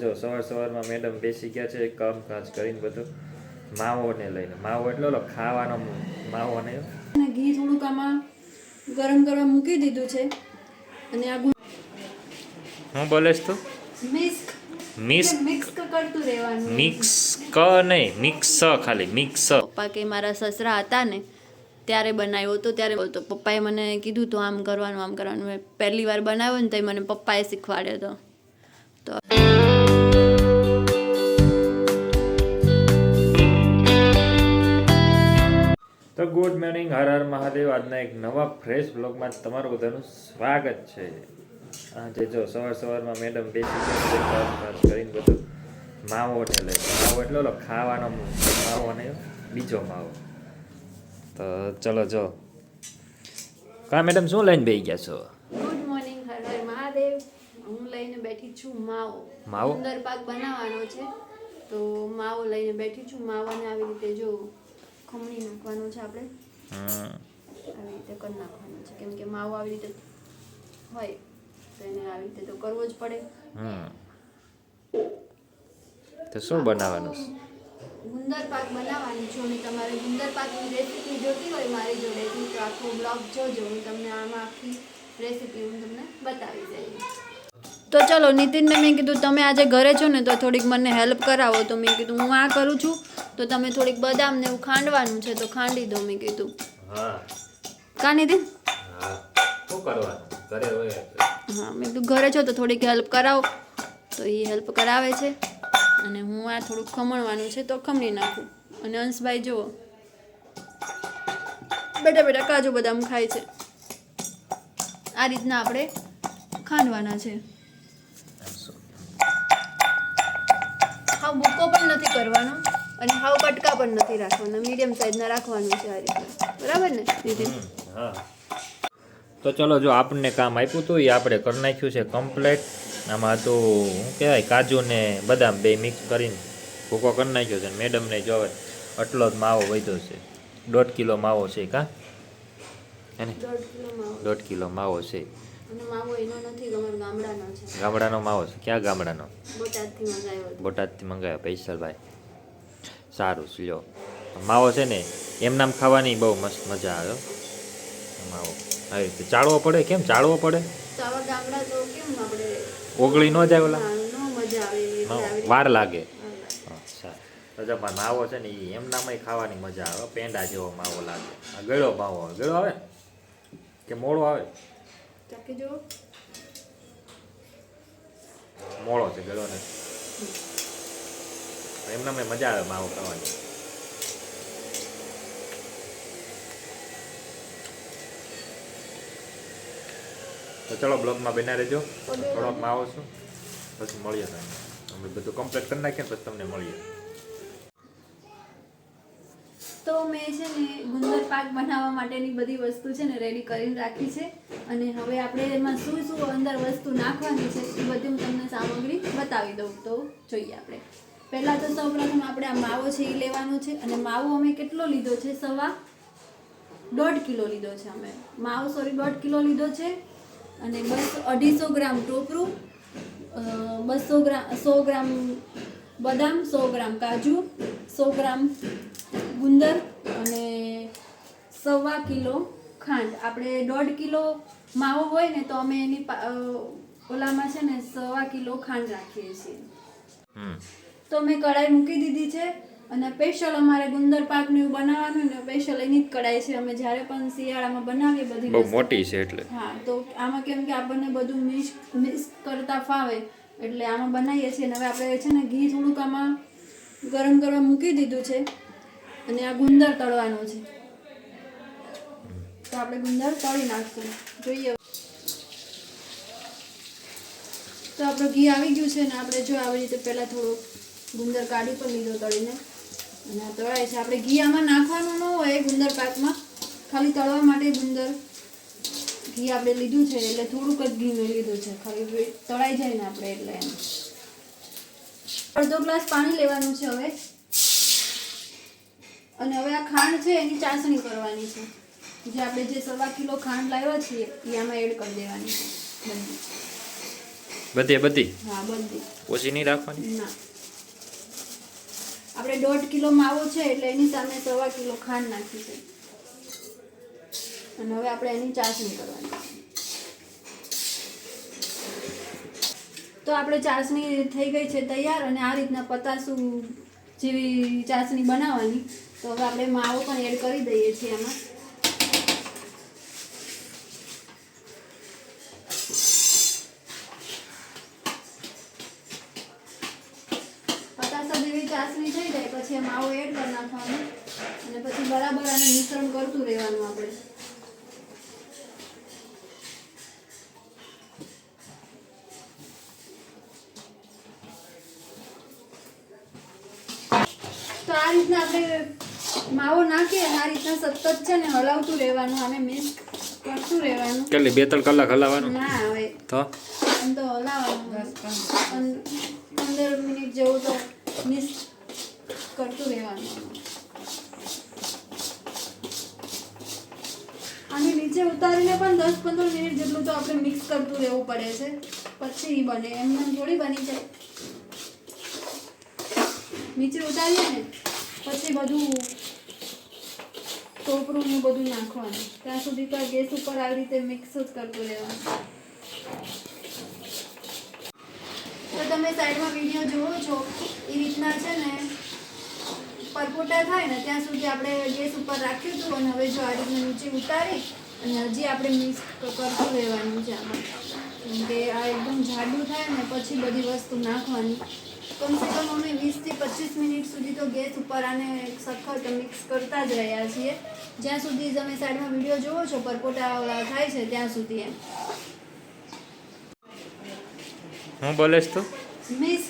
જો સવાર સવારમાં મેડમ બેસી ગયા છે કામકાજ કરીને બધું. માવોને લઈને. માવો એટલે ઓલો ખાવાનો માવો ને ઘી થોડુંક આમાં ગરમ કરવા મૂકી દીધું છે. અને આ હું બોલેશ તું? મિક્સ. મિક્સ મિક્સ કરતું રહેવાનું. મિક્સ ક નહીં મિક્સ ખાલી મિક્સ પપ્પા કે મારા સસરા હતા ને ત્યારે બનાવ્યો હતો ત્યારે તો પપ્પાએ મને કીધું તો આમ કરવાનું આમ કરવાનું. પહેલી વાર બનાવ્યો ને તો મને પપ્પાએ શીખવાડ્યો હતો તો તો ગુડ મોર્નિંગ હર હર મહાદેવ. આજના એક નવા ફ્રેશ બ્લોગમાં તમારું બધાનું સ્વાગત છે. આજે જો સવાર સવારમાં મેડમ બેસી કરીને બધું માવો ને લઈ માવો એટલે ઓલો ખાવાનો માવો અને બીજો માવો. તો ચલો જો. કા મેડમ શું લઈને બેસી ગયા છો? Good morning Har Har Mahadev. હું લઈને બેઠી છું માવો. માવો? સુંદર પાક બનાવવાનો છે. તો માવો લઈને બેઠી છું. માવાને આવી રીતે જો ખમણી નાખવાનું છે આપણે. આવી રીતે કરી નાખવાનું છે. કેમ કે માવો આવી રીતે હોય તો એને આવી રીતે તો કરવો જ પડે. તો શું બનાવવાનું છે? ગુંદર પાક બનાવવાની છું. અને તમારે ગુંદર પાકની રેસીપી જોતી હોય મારી જોડેથી તો આખો બ્લોગ જોજો. હું તમને આમાં આખી રેસીપી હું તમને બતાવી દઈશ. તો ચલો નીતિનને મેં કીધું તમે આજે ઘરે છો ને તો થોડીક મને હેલ્પ કરાવો. તો મેં કીધું હું આ કરું છું. તો તમે થોડીક બદામ ને એવું ખાંડવાનું છે તો ખાંડી દો મેં કીધું. કા નીતિન? હા. મેં કીધું ઘરે છો તો થોડીક હેલ્પ કરાવો. તો એ હેલ્પ કરાવે છે. અને હું આ થોડુંક ખમણવાનું છે તો ખમણી નાખું. અને અંશભાઈ જુઓ. બેટા બેટા કાજુ બદામ ખાય છે. આ રીતના આપણે ખાંડવાના છે. હાવ ભૂકો પણ નથી કરવાનો અને હાવ કટકા પણ નથી રાખવાના. મીડિયમ સાઈઝના રાખવાનું છે આ રીતના. બરાબર ને નીતિન હા. તો ચલો જો આપણને કામ આપ્યું હતું એ આપણે કરી નાખ્યું છે કમ્પ્લેટ આમાં તો શું કહેવાય કાજુ ને બદામ બે મિક્સ કરીને ભૂકો કરી નાખ્યો છે મેડમને જો હવે આટલો જ માવો વધ્યો છે. દોઢ કિલો માવો છે કા? હે ને? દોઢ કિલો માવો છે. ગામડાનો માવો છે. ક્યાં ગામડાનો? બોટાદથી મંગાવ્યો પૈસલભાઈ. સારું લ્યો. માવો છે ને એમ નામ ખાવાની બહુ મસ્ત મજા આવે હો. માવો. આવી રીતે ચાળવો પડે? કેમ ચાળવો પડે? ઓગળી ન જાય ઓલા? વાર લાગે. જો માવો છે ને એ એમ નામય ખાવાની મજા આવે પેંડા જેવો માવો લાગે. આ ગળો માવો આવે ગળો આવે કે મોળો આવે? ચાખી જુઓ મોળો છે ગળો ને એમ મેં મજા આવે માવો ખાવાની તો ચલો બ્લોગમાં બના રહેજો થોડોક માવો છું પછી મળીએ તમને અમે બધું કમ્પ્લીટ કરી નાખીએ ને પછી તમને મળીએ તો મેં છે ને ગુંદર પાક બનાવવા માટેની બધી વસ્તુ છે ને રેડી કરીને રાખી છે. અને હવે આપણે એમાં શું શું અંદર વસ્તુ નાખવાની છે એ બધી હું તમને સામગ્રી બતાવી દઉં. તો જોઈએ આપણે. પહેલાં તો સૌપ્રથમ આપણે આ માવો છે એ લેવાનો છે અને માવો અમે કેટલો લીધો છે? સવા દોઢ કિલો લીધો છે અમે. માવો સોરી દોઢ કિલો લીધો છે. અને બસો અઢીસો ગ્રામ ટોપરું બસો ગ્રામ સો ગ્રામ બદામ, સો ગ્રામ કાજુ, સો ગ્રામ ગુંદર અને સવા કિલો ખાંડ. આપણે દોઢ કિલો માવો હોય ને તો અમે એની ઓલામાં છે ને સવા કિલો ખાંડ રાખીએ છીએ. તો મેં કઢાઈ મૂકી દીધી છે અને સ્પેશિયલ અમારે ગુંદર પાકનું એવું બનાવવાનું ને સ્પેશિયલ એની જ કઢાઈ છે. અમે જ્યારે પણ શિયાળામાં બનાવીએ બધી બહુ મોટી છે એટલે. હા તો આમાં કેમ કે આપણને બધું મિક્સ મિક્સ કરતા ફાવે એટલે આમાં બનાવીએ છીએ અને હવે આપણે છે ને ઘી થોડુંક આમાં ગરમ કરવા મૂકી દીધું છે. અને આ ગુંદર તળવાનો છે. તો આપણે ગુંદર તળી નાખશું. જોઈએ. તો આપણું ઘી આવી ગયું છે ને આપણે જો આવી રીતે પહેલાં થોડો ગુંદર કાઢી પણ લીધો તળીને. અને તળાય છે. આપણે ઘી આમાં નાખવાનું ન હોય ગુંદર પાકમાં. ખાલી તળવા માટે ગુંદર ઘી આપણે લીધું છે, એટલે થોડુંક જ ઘી મેં લીધું છે. ખાલી તળાઈ જાય ને આપણે એટલે એમ. અડધો ગ્લાસ પાણી લેવાનું છે હવે. અને હવે આ ખાંડ છે એની ચાસણી કરવાની છે. જે આપણે જે સવા કિલો ખાંડ લાવ્યા છીએ એ આમાં એડ કરી દેવાની છે. બધી બધી? હા બધી. ઓછી નહીં રાખવાની? ના. આપણે દોઢ કિલો માવો છે એટલે એની સામે સવા કિલો ખાંડ નાખી છે. અને હવે આપણે એની ચાસણી કરવાની છે. તો આપણે ચાસણી થઈ ગઈ છે તૈયાર અને આ રીતના પતાસું જેવી ચાસણી બનાવવાની. તો હવે આપણે માવો પણ એડ કરી દઈએ છીએ એમાં પતાસા જેવી ચાસણી થઈ જાય, પછી માવો એડ કરી નાખવાનો. અને પછી બરાબર આને મિશ્રણ કરતું રહેવાનું આપણે. તો આ રીતના આપણે માવો નાખીએ આ રીતના સતત છે ને હલાવતું રહેવાનું અને મિક્સ કરતું રહેવાનું. કેટલી બે ત્રણ કલાક હલાવવાનું? ના હવે તો? આમ તો હલાવવાનું. પંદર મિનિટ જેવું તો મિક્સ કરતું રહેવાનું. અને નીચે ઉતારીને પણ દસ પંદર મિનિટ જેટલું તો આપણે મિક્સ કરતું રહેવું પડે છે. પછી એ બને. એમ એમ થોડી બની જાય. નીચે ઉતારીએ ને પછી બધું ટોપરું ને બધું નાખવાનું. ત્યાં સુધી તો ગેસ ઉપર આવી રીતે મિક્સ જ કરતું રહેવાનું. તો તમે સાઈડમાં વીડિયો જુઓ છો, એ રીતના છે ને પરપોટા થાય ને ત્યાં સુધી આપણે ગેસ ઉપર રાખ્યું હતું અને હવે જો આ રીતના નીચે ઉતારી અને હજી આપણે મિક્સ કરતું રહેવાનું છે આમાં. કેમ કે આ એકદમ જાડું થાય ને પછી બધી વસ્તુ નાખવાની. કમસે કમ અમે વીસથી પચીસ મિનિટ સુધી તો ગેસ ઉપર આને સખત મિક્સ કરતા જ રહ્યા છીએ. જ્યાં સુધી તમે સાઈડમાં વીડિયો જુઓ છો પરપોટા થાય છે ત્યાં સુધી એમ. હું બોલેશ તું? મિક્સ.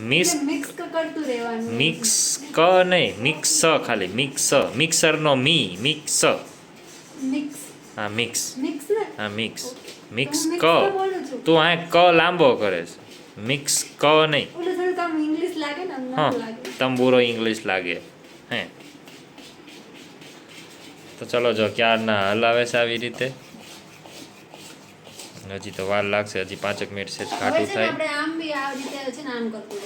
મિક્સ? મિક્સ કરતું રહેવાનું. મિક્સ ક નહીં મિક્સ ખાલી મિક્સ મિક્સરનો મી મિક્સ મિક્સ. હા મિક્સ. મિક્સ હા મિક્સ. મિક્સ ક. તો બોલું છું. આ ક લાંબો કરે છે. મિક્સ ક નહીં. ને તંબુરો ઇંગ્લિશ લાગે. હે. તો ચલો જો ક્યારના હલાવે છે આવી રીતે. હજી તો વાર લાગશે હજી પાંચેક મિનિટ છે ખાટું થાય. આપણે આમ બી આ રીતે છે ને આમ કરતું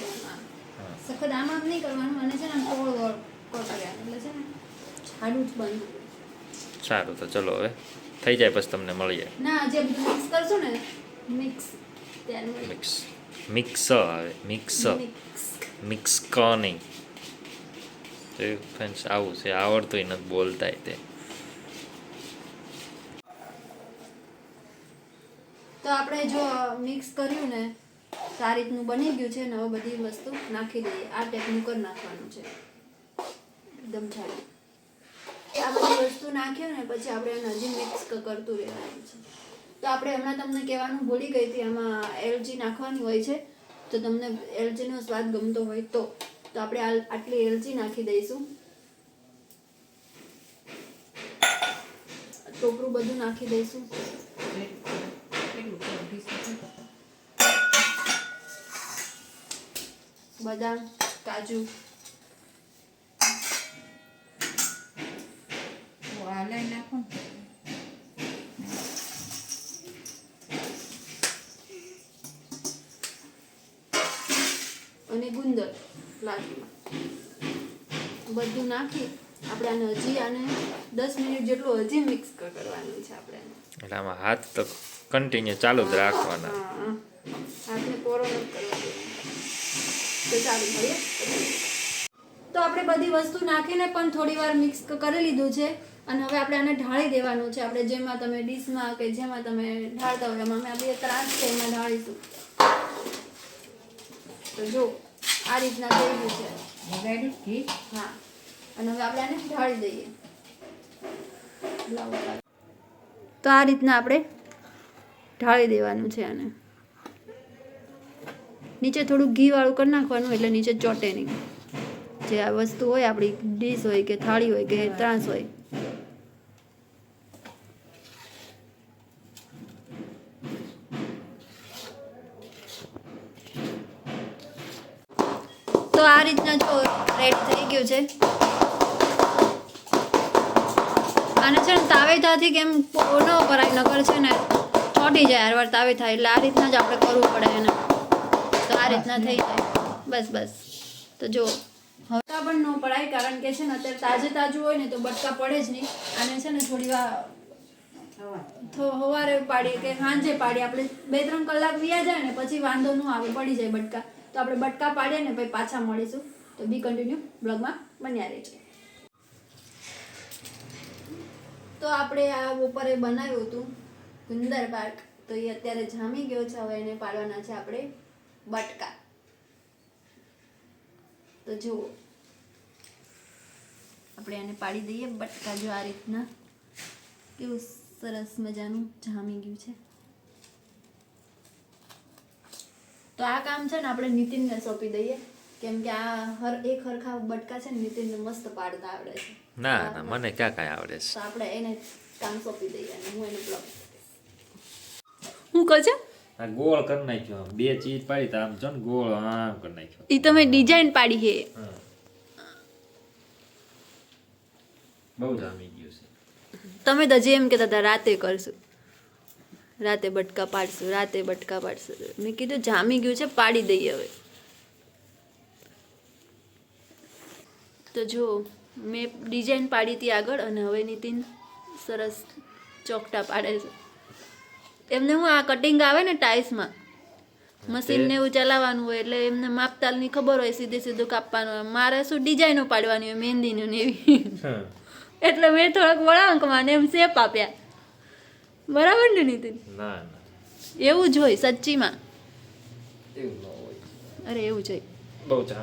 સખત આમ આમ નહીં કરવાનું અને છે ને આમ થોડું થોડું કરતું એટલે છે ને જાડું જ બનતું સારું તો ચલો હવે. થઈ જાય પછી તમને મળીએ ના જે બધું મિક્સ કરશું ને મિક્સ મિક્સ મિક્સ આવે. મિક્સ મિક્સ મિક્સ ક નહીં તો ફ્રેન્ડ્સ આવું છે. આવડતું નથી બોલતા તે. તો આપણે જો મિક્સ કર્યું ને સારી રીતનું બની ગયું છે ને બધી વસ્તુ નાખી દઈએ. આ ટેપનું કરી નાખવાનું છે. એકદમ જાડું. આ બધી વસ્તુ નાખ્યો ને, પછી આપણે એને હજી મિક્સ કરતું રહેવાનું છે. તો આપણે હમણાં તમને કહેવાનું ભૂલી ગઈ હતી, આમાં એલચી નાખવાની હોય છે. તો તમને એલચીનો સ્વાદ ગમતો હોય તો. તો આપણે આટલી એલચી નાખી દઈશું. ટોપરું બધું નાખી દઈશું. બદામ કાજુ. અને ગુંદર લાડુમાં બધું નાખી આપણે આને હજી આને દસ મિનિટ જેટલું હજી મિક્સ કરવાનું છે આપણે. એટલે આમાં હાથ તો કન્ટિન્યુ ચાલુ જ રાખવાના. તો આપણે બધી વસ્તુ નાખીને પણ થોડી વાર મિક્સ કરી લીધું છે. અને હવે આપણે આને ઢાળી દેવાનું છે. આપણે જેમાં તમે ડીશમાં કે જેમાં તમે ઢાળતા હોય એમાં અમે આપણે ત્રાસ છે એમાં ઢાળીશું. તો જો આ રીતના થઈ ગયું છે. હા. અને હવે આપણે આને ઢાળી દઈએ. તો આ રીતના આપણે ઢાળી દેવાનું છે આને. નીચે થોડું ઘી વાળું કરી નાખવાનું એટલે નીચે ચોટે નહીં. જે આ વસ્તુ હોય, આપણી ડીશ હોય કે થાળી હોય કે ત્રાસ હોય. તો આ રીતના જો રેડ થઈ ગયું છે. આને છે ને તાવેતાથી કેમ ન કરાય નગર છે ને ચોંટી જાય હરવાર તાવે થાય એટલે આ રીતના જ આપણે કરવું પડે એને. તો આ રીતના થઈ જાય. બસ બસ. તો જો હવતા પણ ન પડાય કારણ કે છે ને અત્યારે તાજે તાજું હોય ને તો બટકા પડે જ નહીં. અને છે ને થોડી વાર તો સવારે પાડીએ કે સાંજે પાડીએ. આપણે બે ત્રણ કલાક વ્યા જાય ને પછી વાંધો ન આવે પડી જાય બટકા. તો આપણે બટકા પાડીએ ને પછી પાછા મળીશું. તો બી કન્ટિન્યુ બ્લોગમાં બન્યા રહેજો. તો આપણે આ બપોરે બનાવ્યું હતું. ગુંદર પાક તો એ અત્યારે જામી ગયો છે હવે એને પાડવાના છે આપણે બટકા. તો જુઓ. આપણે એને પાડી દઈએ બટકા જો આ રીતના. કેવું સરસ મજાનું જામી ગયું છે. તો આ કામ છે ને આપણે નીતિનને સોંપી દઈએ. કેમ કે આ હર એક હરખા બટકા છે ને નીતિનને મસ્ત પાડતા આવડે છે. ના ના મને ક્યાં કાંઈ આવડે છે. તો આપણે એને કામ સોંપી દઈએ અને હું એને બ્લોગ હું કહો આ ગોળ કરી નાખ્યો. બે ચીજ પાડી તા. આમ જો ને ગોળ આમ કરી નાખ્યો. ઈ તમે ડિઝાઇન પાડી છે. બહુ જામી ગયું છે. તમે તો જેમ કહેતા હતા રાતે કરશું. રાતે બટકા પાડશું રાતે બટકા પાડશું. મેં કીધું જામી ગયું છે પાડી દઈએ હવે. તો જો મેં ડિઝાઇન પાડી હતી આગળ અને હવે નીતિન સરસ ચોકટા પાડે છે. એમને હું આ કટિંગ આવે ને ટાઈલ્સમાં મશીનને એવું ચલાવવાનું હોય એટલે એમને માપતાલની ખબર હોય સીધે સીધું કાપવાનું હોય. મારે શું ડિઝાઇનો પાડવાની હોય મહેંદીનું ને એવી. એટલે મેં થોડાક વળાંકમાં ને એમ શેપ આપ્યા. બરાબર ને નીતિન? એવું જ હોય સચ્ચીમાં. અરે એવું જ હોય. બહુ છે.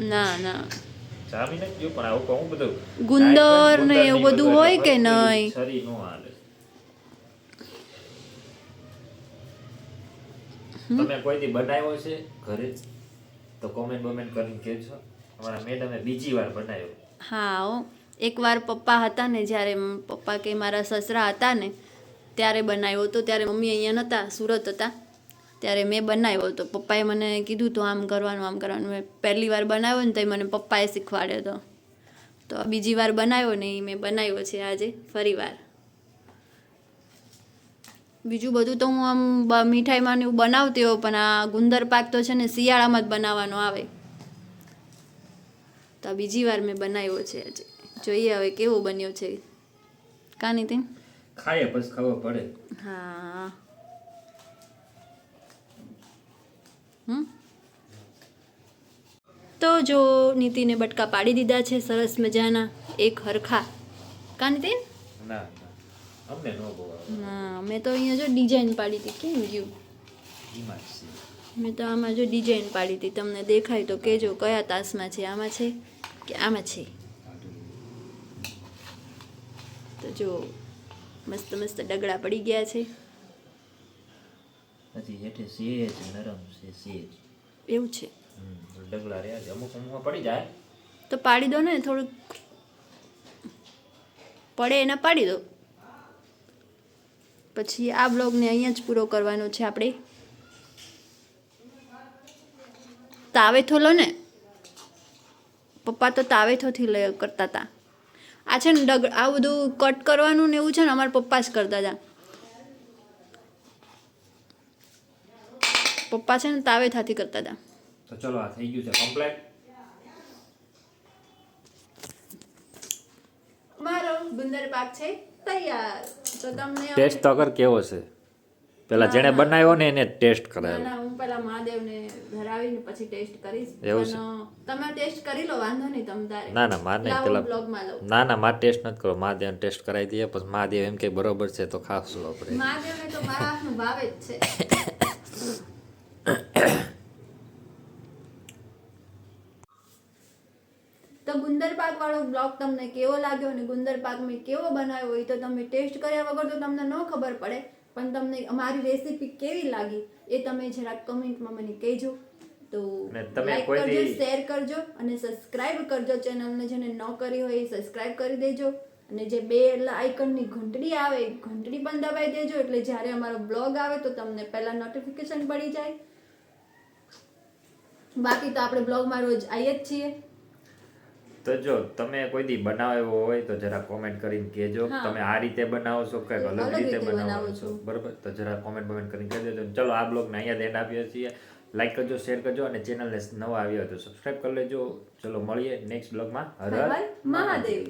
ના ના. જામી ને પણ આવું કહું બધું. ગુંદર ને એવું બધું હોય કે નહીં? શરીર નો હાલે. તમે કોઈથી બનાવ્યો છે ઘરે તો કોમેન્ટ બોમેન્ટ કરીને કહેજો. અમારા મેડમે બીજી વાર બનાવ્યો. હા એકવાર પપ્પા હતા ને જ્યારે પપ્પા કે મારા સસરા હતા ને ત્યારે બનાવ્યો હતો. ત્યારે મમ્મી અહીંયા નહોતા સુરત હતા. ત્યારે મેં બનાવ્યો હતો. પપ્પાએ મને કીધું તો આમ કરવાનું આમ કરવાનું. મેં પહેલી વાર બનાવ્યો ને તો મને પપ્પાએ શીખવાડ્યો હતો તો આ બીજી વાર બનાવ્યો ને એ મેં બનાવ્યો છે આજે ફરી વાર. બીજું બધું તો હું આમ મીઠાઈમાં ને એવું બનાવતી હોઉં પણ આ ગુંદર પાક તો છે ને શિયાળામાં જ બનાવવાનો આવે. તો આ બીજી વાર મેં બનાવ્યો છે આજે. જોઈએ હવે કેવો બન્યો છે. કા નીતિન? ખાઈએ પછી ખબર પડે. હા. હમ? તો જો નીતિને બટકા પાડી દીધા છે સરસ મજાના એક હરખા. કા નીતિન? ના ના. અમને નો હા મેં તો અહીંયા જો ડિઝાઇન પાડી હતી. કેમ ગયું? મેં તો આમાં જો ડિઝાઇન પાડી હતી. તમને દેખાય તો કેજો કયા તાસમાં છે. આમાં છે કે આમાં છે? તો જો મસ્ત મસ્ત ડગડા પડી ગયા છે. પછી હેઠે સેજ નરમ છે સેજ. એવું છે. ડગલા રહ્યા છે. અમુક અમુક પડી જાય. તો પાડી દો ને થોડુંક. પડે એના પાડી દો. પછી આ બ્લોગને અહીંયા જ પૂરો કરવાનો છે આપણે. તાવેથો લો ને? પપ્પા તો તાવેથોથી લે કરતા હતા આ છે ને ડગ આ બધું કટ કરવાનું ને એવું છે ને અમારા પપ્પા જ કરતા હતા પપ્પા છે ને તાવેથાથી કરતા હતા તો ચલો આ થઈ ગયું છે કમ્પ્લેટ મારો ગુંદર પાક છે. તૈયાર. તો તમને ટેસ્ટ તો કર કેવો છે? પેલા જેણે બનાવ્યો ને એને ટેસ્ટ ના ના હું પેલા મહાદેવને ધરાવીને પછી ટેસ્ટ કરીશ. એવું છે? તમે ટેસ્ટ કરી લો વાંધો નહીં તમ તારે. ના ના માર નહીં પેલા બ્લોગમાં ના ના મારે ટેસ્ટ નથી કરો મહાદેવને ટેસ્ટ કરાવી દઈએ પછી મહાદેવ એમ કે બરોબર છે તો ખાશું આપણે. મહાદેવને તો મારા હાથનું ભાવે જ છે તો ગુંદર પાક વાળો બ્લોગ તમને કેવો લાગ્યો અને ગુંદર પાક મેં કેવો બનાવ્યો હોય તો તમે ટેસ્ટ કર્યા વગર તો તમને ન ખબર પડે. પણ તમને અમારી રેસીપી કેવી લાગી એ તમે જરાક કમેન્ટમાં મને કહેજો. તો લાઈક કરજો શેર કરજો અને સબસ્ક્રાઇબ કરજો ચેનલને જેને ન કરી હોય એ સબસ્ક્રાઇબ કરી દેજો. અને જે બે આઇકનની ઘંટડી આવે એ ઘંટડી પણ દબાઈ દેજો. એટલે જ્યારે અમારો બ્લોગ આવે તો તમને પહેલાં નોટિફિકેશન પડી જાય. બાકી તો આપણે બ્લોગમાં રોજ આવીએ જ છીએ. તો જો તમે કોઈ દી બનાવ્યો હોય તો જરા કોમેન્ટ કરીને કહેજો. તમે આ રીતે બનાવો છો કે અલગ રીતે બનાવો છો. બરાબર? તો જરા કોમેન્ટ કોમેન્ટ કરીને કહી દેજો ચલો આ બ્લોગને અહીંયા એન્ડ આપીએ છીએ. લાઈક કરજો શેર કરજો અને ચેનલને નવા આવ્યો તો સબસ્ક્રાઈબ કરી લેજો. ચલો મળીએ નેક્સ્ટ બ્લોગમાં. હર મહાદેવ.